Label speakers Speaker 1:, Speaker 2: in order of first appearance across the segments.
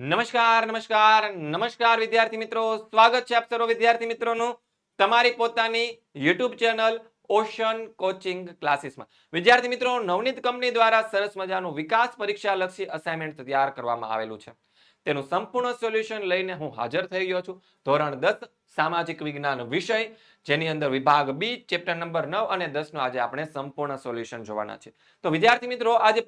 Speaker 1: નમસ્કાર નમસ્કાર નમસ્કાર વિદ્યાર્થી મિત્રો. સ્વાગત છે આપ સર્વ વિદ્યાર્થી મિત્રોનું તમારી પોતાની યુટ્યુબ ચેનલ ઓશન કોચિંગ ક્લાસીસમાં. વિદ્યાર્થી મિત્રો, નવનીત કંપની દ્વારા સરસ મજાનું વિકાસ પરીક્ષા લક્ષી અસાઇનમેન્ટ તૈયાર કરવામાં આવેલું છે. તેનું સંપૂર્ણ સોલ્યુશન લઈને હું હાજર થઈ ગયો છું. ધોરણ દસ, સામાજિક વિજ્ઞાન વિષય, જેની અંદર વિભાગ બી, ચેપ્ટર નંબર નવ અને દસનું આજે આપણે સંપૂર્ણ સોલ્યુશન જોવાના છે. તો વિદ્યાર્થી મિત્રો, આજે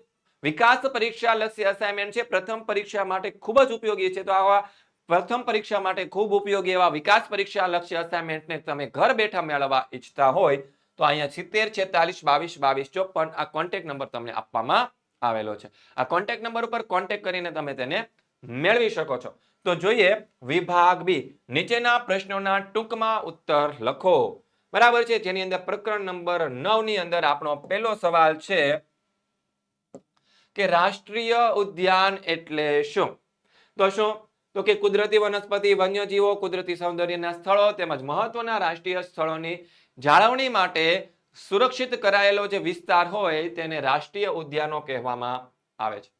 Speaker 1: વિકાસ પરીક્ષા લક્ષી અસાઇનમેન્ટ છે. પ્રથમ પરીક્ષા માટે ખૂબ જ ઉપયોગી છે. તો આવા પ્રથમ પરીક્ષા માટે ખૂબ ઉપયોગી એવા વિકાસ પરીક્ષા લક્ષી અસાઇનમેન્ટને તમે ઘર બેઠા મેળવવા ઈચ્છતા હોય, તો અહીંયા સિત્તેર છેતાલીસ બાવીસ બાવીસ ચોપન આ કોન્ટેક્ટ નંબર તમને આપવામાં આવેલો છે. આ કોન્ટેક્ટ નંબર ઉપર કોન્ટેક્ટ કરીને તમે તેને મેળવી શકો છો. તો જોઈએ વિભાગ બી. નીચેના પ્રશ્નોના ટૂંકમાં ઉત્તર લખો. બરાબર છે? જેની અંદર પ્રકરણ નંબર નવની અંદર આપણો પહેલો સવાલ છે કે રાષ્ટ્રીય ઉદ્યાન એટલે શું? તો શું? તો કે કુદરતી વનસ્પતિ, વન્યજીવો, કુદરતી સૌંદર્યના સ્થળો તેમજ મહત્વના રાષ્ટ્રીય સ્થળોની જાળવણી માટે સુરક્ષિત કરાયેલો જે વિસ્તાર હોય તેને રાષ્ટ્રીય ઉદ્યાનો કહેવામાં આવે છે.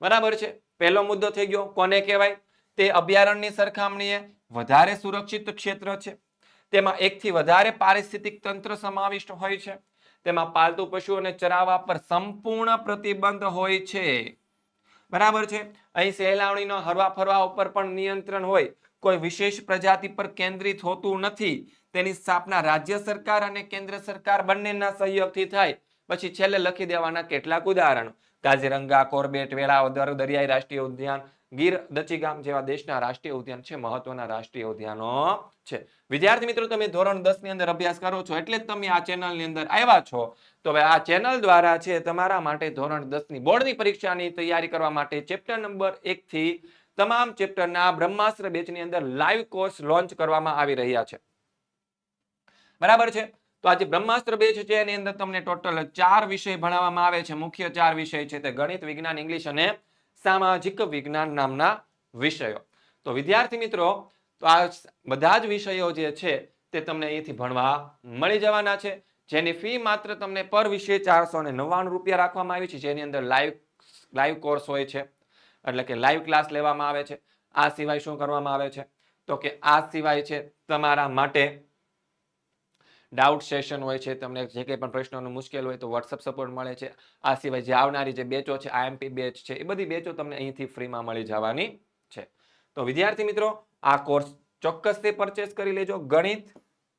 Speaker 1: બરાબર છે? પહેલો મુદ્દો થઈ ગયો. કોને કહેવાય? તે અભયારણ્યની સરખામણીએ વધારે સુરક્ષિત ક્ષેત્ર છે. તેમાં એકથી વધારે પારિસ્થિતિક તંત્ર સમાવિષ્ટ હોય છે. તેમાં પાલતુ પશુઓને ચરાવવા પર સંપૂર્ણ પ્રતિબંધ હોય છે. બરાબર છે? અહીં સહેલાવણીનો હરવા ફરવા ઉપર પણ નિયંત્રણ હોય. કોઈ વિશેષ પ્રજાતિ પર કેન્દ્રિત હોતું નથી. તેની સ્થાપના રાજ્ય સરકાર અને કેન્દ્ર સરકાર બંનેના સહયોગથી થાય. પછી છેલ્લે લખી દેવાના કેટલાક ઉદાહરણો. કાઝીરંગા, કોર્બેટ વેળાવદર દરિયાઈ રાષ્ટ્રીય ઉદ્યાન ગીર દચીગામ જેવા દેશના રાષ્ટ્રીય ઉદ્યાન છે, મહત્વના રાષ્ટ્રીય ઉદ્યાનો છે. વિદ્યાર્થી મિત્રો, તમે ધોરણ દસની અંદર અભ્યાસ કરો છો એટલે જ તમે આ ચેનલની અંદર આવ્યા છો. તો હવે આ ચેનલ દ્વારા છે, તમારા માટે ધોરણ દસની બોર્ડની પરીક્ષાની તૈયારી કરવા માટે ચેપ્ટર નંબર એક થી તમામ ચેપ્ટરના બ્રહ્માસ્ત્ર બેચની અંદર લાઈવ કોર્સ લોન્ચ કરવામાં આવી રહ્યા છે. બરાબર છે? તો આજે બ્રહ્માસ્ત્ર બેચ છે, એની અંદર તમને ટોટલ ચાર વિષય ભણાવવામાં આવે છે. મુખ્ય ચાર વિષય છે તે ગણિત, વિજ્ઞાન ઇંગ્લિશ અને સામાજિક વિજ્ઞાન નામના વિષયો. તો વિદ્યાર્થી મિત્રો, તો આ બધા જ વિષયો જે છે, તે તમને અહીંથી ભણવા મળી જવાના છે. જેની ફી માત્ર તમને પર વિષય ચારસો ને નવ્વાણું રૂપિયા રાખવામાં આવી છે. જેની અંદર લાઈવ લાઈવ કોર્સ હોય છે. એટલે કે લાઈવ ક્લાસ લેવામાં આવે છે. આ સિવાય શું કરવામાં આવે છે? તો કે આ સિવાય છે, તમારા માટે ડાઉટ સેશન હોય છે, તમને જે કંઈ પણ પ્રશ્નોનું મુશ્કેલ હોય તો વોટ્સઅપ સપોર્ટ મળે છે. આ સિવાય જે આવનારી જે બેચો છે આઈએમપી બેચ છે, એ બધી બેચો તમને અહીંથી ફ્રીમાં મળી જવાની છે. તો વિદ્યાર્થી મિત્રો, આ કોર્સ ચોક્કસથી પરચેસ કરી લેજો. ગણિત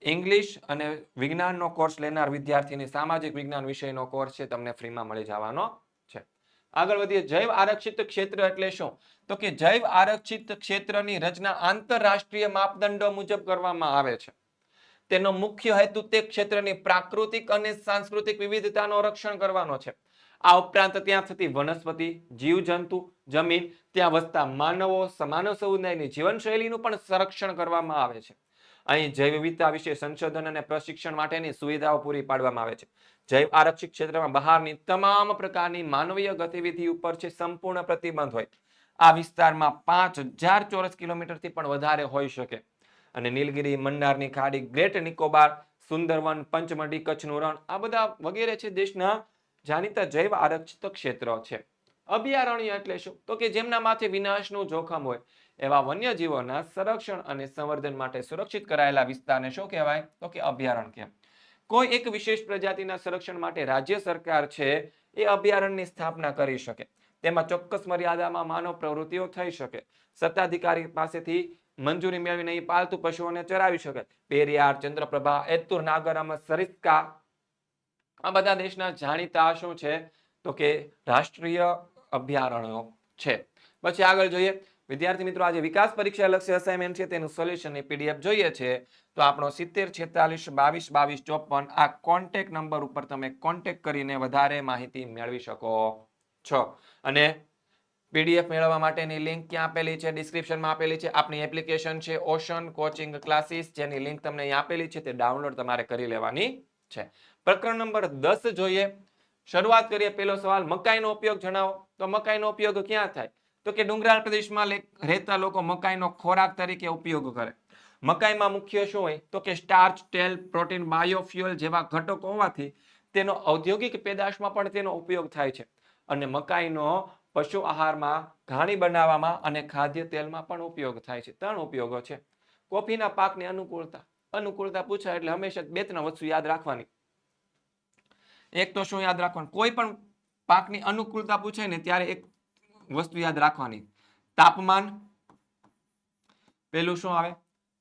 Speaker 1: ઇંગ્લિશ અને વિજ્ઞાનનો કોર્સ લેનાર વિદ્યાર્થીની સામાજિક વિજ્ઞાન વિષયનો કોર્સ છે, તમને ફ્રીમાં મળી જવાનો છે. આગળ વધીએ. જૈવ આરક્ષિત ક્ષેત્ર એટલે શું? તો કે જૈવ આરક્ષિત ક્ષેત્રની રચના આંતરરાષ્ટ્રીય માપદંડો મુજબ કરવામાં આવે છે. તેનો મુખ્ય હેતુ તે ક્ષેત્રની પ્રાકૃતિક અને સાંસ્કૃતિક વિવિધતાનો રક્ષણ કરવાનો છે. આ ઉપરાંત ત્યાં થતી વનસ્પતિ, જીવજંતુ, જમીન, ત્યાં વસતા માનવો માનવ સમુદાયની જીવનશૈલીનું પણ સંરક્ષણ કરવામાં આવે છે. અહીં જૈવ વિવિધતા વિશે સંશોધન અને પ્રશિક્ષણ માટેની સુવિધાઓ પૂરી પાડવામાં આવે છે. જૈવ આરક્ષિત ક્ષેત્રમાં બહારની તમામ પ્રકારની માનવીય ગતિવિધિ ઉપર છે સંપૂર્ણ પ્રતિબંધ હોય. આ વિસ્તારમાં પાંચ હજાર ચોરસ કિલોમીટરથી પણ વધારે હોઈ શકે. અને નીલગિરી મંડારની ખાડી ગ્રેટ નિકોબાર, સુંદરવન, પંચમઢી, કચ્છનું રણ, આ બધા વગેરે છે દેશના જાણીતા જૈવ આરક્ષિત ક્ષેત્રો છે. અભયારણ્ય એટલે શું? તો કે જેમના માથે વિનાશનું જોખમ હોય, એવા વન્યજીવોના સંરક્ષણ અને સંવર્ધન માટે સુરક્ષિત કરાયેલા વિસ્તારને શું કહેવાય? તો કે અભયારણ્ય કહેવાય. કોઈ એક વિશેષ પ્રજાતિના સંરક્ષણ માટે રાજ્ય સરકાર છે, એ અભયારણ્યની સ્થાપના કરી શકે. તેમાં ચોક્કસ મર્યાદામાં માનવ પ્રવૃત્તિઓ થઈ શકે. સત્તાધિકારી પાસેથી મંજૂરી મેળવીને એ પાલતુ પશુઓને ચરાવી શકે. પેરિયાર ચંદ્રપ્રભા, એતુર, નાગરમ, સરિસ્કા આ બધા દેશના જાણીતા શું છે? તો કે રાષ્ટ્રીય અભયારણ્યો છે. પછી આગળ જોઈએ. વિદ્યાર્થી મિત્રો, આજે વિકાસ પરીક્ષા લક્ષ્ય અસાઇનમેન્ટ છે, તેનું સોલ્યુશનની પીડીએફ જોઈએ છે. તો આપણો સિત્તેર, છેતાલીસ, બાવીસ બાવીસ, ચોપન આ કોન્ટેક નંબર ઉપર તમે કોન્ટેક્ટ કરીને વધારે માહિતી મેળવી શકો છો. અને પીડીએફ મેળવવા માટેની લિંક ક્યાં આપેલી છે? ડિસ્ક્રિપ્શનમાં આપેલી છે. આપણી એપ્લિકેશન છે ઓશન કોચિંગ ક્લાસીસ જેની લિંક તમને અહીં આપેલી છે, તે ડાઉનલોડ તમારે કરી લેવાની છે. પ્રકરણ નંબર દસ જોઈએ. શરૂઆત કરીએ પેલો સવાલ, મકાઈનો ઉપયોગ જણાવો. તો મકાઈનો ઉપયોગ ક્યાં થાય? તો કે ડુંગરાળ પ્રદેશમાં રહેતા લોકો મકાઈનો ખોરાક તરીકે ઉપયોગ કરે. મકાઈમાં મુખ્ય શું હોય? તો કે સ્ટાર્ચ તેલ પ્રોટીન બાયોફ્યુઅલ જેવા ઘટકો હોવાથી તેનો ઔદ્યોગિક પેદાશમાં પણ તેનો ઉપયોગ થાય છે. અને મકાઈનો પશુ આહારમાં ઘાણી બનાવવામાં અને ખાદ્ય તેલમાં પણ ઉપયોગ થાય છે. ત્રણ ઉપયોગો છે. કોફીના પાકની અનુકૂળતા. અનુકૂળતા પૂછાય એટલે હંમેશા બે ત્રણ વસ્તુ યાદ રાખવાની. એક તો શું યાદ રાખવાનું? કોઈ પણ પાકની અનુકૂળતા પૂછાય ને ત્યારે એક વસ્તુ યાદ રાખવાની. તાપમાન. પેલું શું આવે?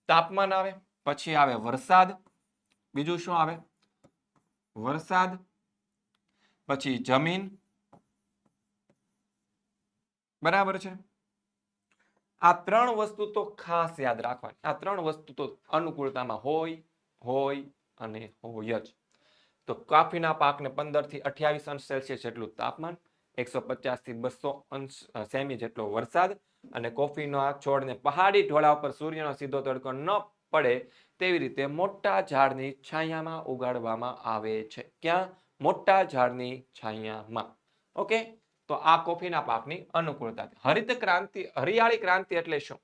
Speaker 1: તાપમાન આવે, પછી આવે વરસાદ. બીજું શું આવે? વરસાદ. પછી જમીન. બરાબર છે? આ ત્રણ વસ્તુ તો ખાસ યાદ રાખવાની. આ ત્રણ વસ્તુ તો અનુકૂળતામાં હોય હોય અને હોય જ. તો કોફીના પાકને પંદરથી અઠ્યાવીસ અંશ સેલ્સિયસ જેટલું તાપમાન, એકસો પચાસથી બસો અંશ સેમી જેટલો વરસાદ અને કોફીનો છોડને પહાડી ઢોળા ઉપર સૂર્યનો સીધો તડકો ન પડે તેવી રીતે મોટા ઝાડની છાયામાં ઉગાડવામાં આવે છે. ક્યાં? મોટા ઝાડની છાયામાં. ઓકે? તો આ કોફીના પાકની અનુકૂળતા હરિત ક્રાંતિ, હરિયાળી ક્રાંતિ એટલે શું?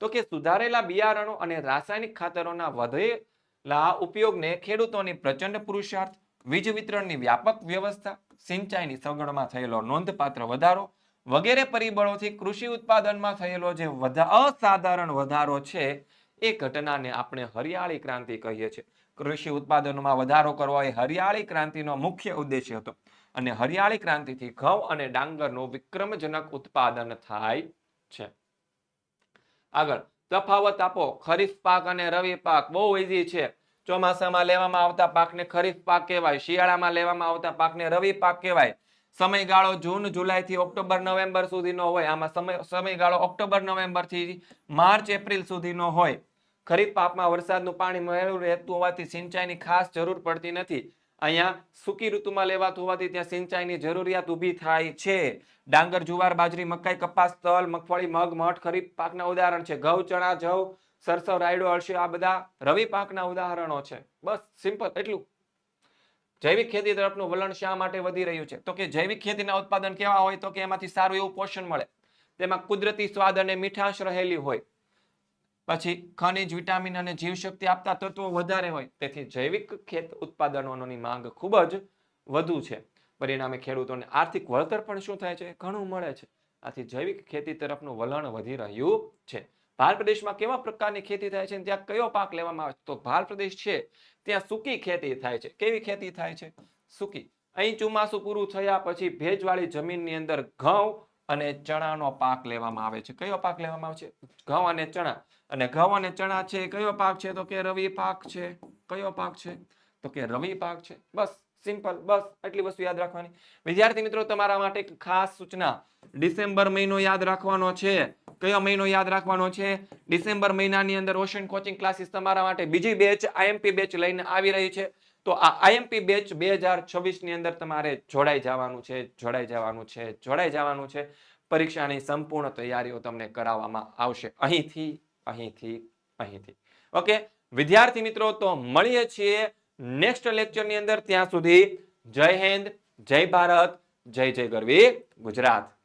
Speaker 1: તો કે સુધારેલા બિયારણો અને રાસાયણિક ખાતરોના વધેલા ઉપયોગને ખેડૂતોની પ્રચંડ પુરુષાર્થ, વીજ વિતરણની વ્યાપક વ્યવસ્થા, સિંચાઈની સગવડમાં થયેલો નોંધપાત્ર વધારો, વગેરે પરિબળોથી કૃષિ ઉત્પાદનમાં થયેલો જે અસાધારણ વધારો છે, એ ઘટનાને આપણે હરિયાળી ક્રાંતિ કહીએ છીએ. કૃષિ ઉત્પાદનોમાં વધારો કરવો એ હરિયાળી ક્રાંતિનો મુખ્ય ઉદ્દેશ્ય હતો. અને હરિયાળી ક્રાંતિથી ઘઉં અને ડાંગરનું વિક્રમજનક ઉત્પાદન થાય છે. આગળ, તફાવત આપો. ખરીફ પાક અને રવિ પાક બહુ ઈઝી છે. ચોમાસામાં લેવામાં આવતા પાકને ખરીફ પાક કહેવાય. શિયાળામાં લેવામાં આવતા પાકને રવિ પાક કહેવાય. સમયગાળો જૂન, જુલાઈથી ઓક્ટોબર, નવેમ્બર સુધીનો હોય. આમાં સમય, સમયગાળો ઓક્ટોબર, નવેમ્બરથી માર્ચ, એપ્રિલ સુધીનો હોય. ખરીફ પાકમાં વરસાદનું પાણી મળેલું રહેતું હોવાથી સિંચાઈની ખાસ જરૂર પડતી નથી. અહીંયા સૂકી ઋતુમાં લેવાતું હોવાથી ત્યાં સિંચાઈની જરૂરિયાત ઊભી થાય છે. ડાંગર, જુવાર, બાજરી, મકાઈ, કપાસ, તલ, મગફળી, મગ, મઠ, ખરીફ પાકના ઉદાહરણ છે. ઘઉં, ચણા, જવ, સરસવ, રાયડો અળસી આ બધા રવિ પાકના ઉદાહરણો છે. બસ, સિમ્પલ, એટલું. જૈવિક ખેતી તરફનું વલણ શા માટે વધી રહ્યું છે? તો કે જૈવિક ખેતીના ઉત્પાદન કેવા હોય તો કે એમાંથી સારું એવું પોષણ મળે. તેમાં કુદરતી સ્વાદ અને મીઠાશ રહેલી હોય. પછી ખનિજ, વિટામિન અને જીવશક્તિ આપતા તત્વો વધારે હોય. તેથી જૈવિક ખેત ઉત્પાદનોની માંગ ખૂબ જ વધુ છે. પરિણામે ખેડૂતોને આર્થિક વળતર પણ શું થાય છે? ઘણું મળે છે. આથી જૈવિક ખેતી તરફનું વલણ વધી રહ્યું છે. ભારત પ્રદેશમાં કેવા પ્રકારની ખેતી થાય છે? ત્યાં કયો પાક લેવામાં આવે છે? તો ભારત પ્રદેશ છે. ત્યાં સૂકી ખેતી થાય છે. કેવી ખેતી થાય છે? સૂકી. અહીં ચોમાસું પૂરું થયા પછી ભેજવાળી જમીનની અંદર ઘઉં અને ચણાનો પાક લેવામાં આવે છે. કયો પાક લેવામાં આવે છે ઘઉં અને ચણા. અને ઘઉં અને ચણા છે, કયો પાક છે? તો કે રવિ પાક છે. કયો પાક છે? તો કે રવિ પાક છે. બસ, સિમ્પલ, બસ, આટલી વસ્તુ યાદ રાખવાની. વિદ્યાર્થી મિત્રો, તમારા માટે એક ખાસ સૂચના. ડિસેમ્બર મહિનો યાદ રાખવાનો છે. કયો મહિનો યાદ રાખવાનો છે? ડિસેમ્બર મહિનાની અંદર ઓશન કોચિંગ ક્લાસીસ તમારા માટે બીજી બેચ, આઈએમપી બેચ લઈને આવી રહી છે. તો આ આઈએમપી બેચ બે હજારની અંદર તમારે જોડાઈ જવાનું છે, જોડાઈ જવાનું છે, જોડાઈ જવાનું છે. પરીક્ષાની સંપૂર્ણ તૈયારીઓ તમને કરાવવામાં આવશે. અહીંથી અહીંથી અહીંથી. ઓકે? વિદ્યાર્થી મિત્રો, તો મળીએ છીએ નેક્સ્ટ લેક્ચરની અંદર. ત્યાં સુધી જય હિન્દ, જય ભારત, જય જય ગરવી ગુજરાત.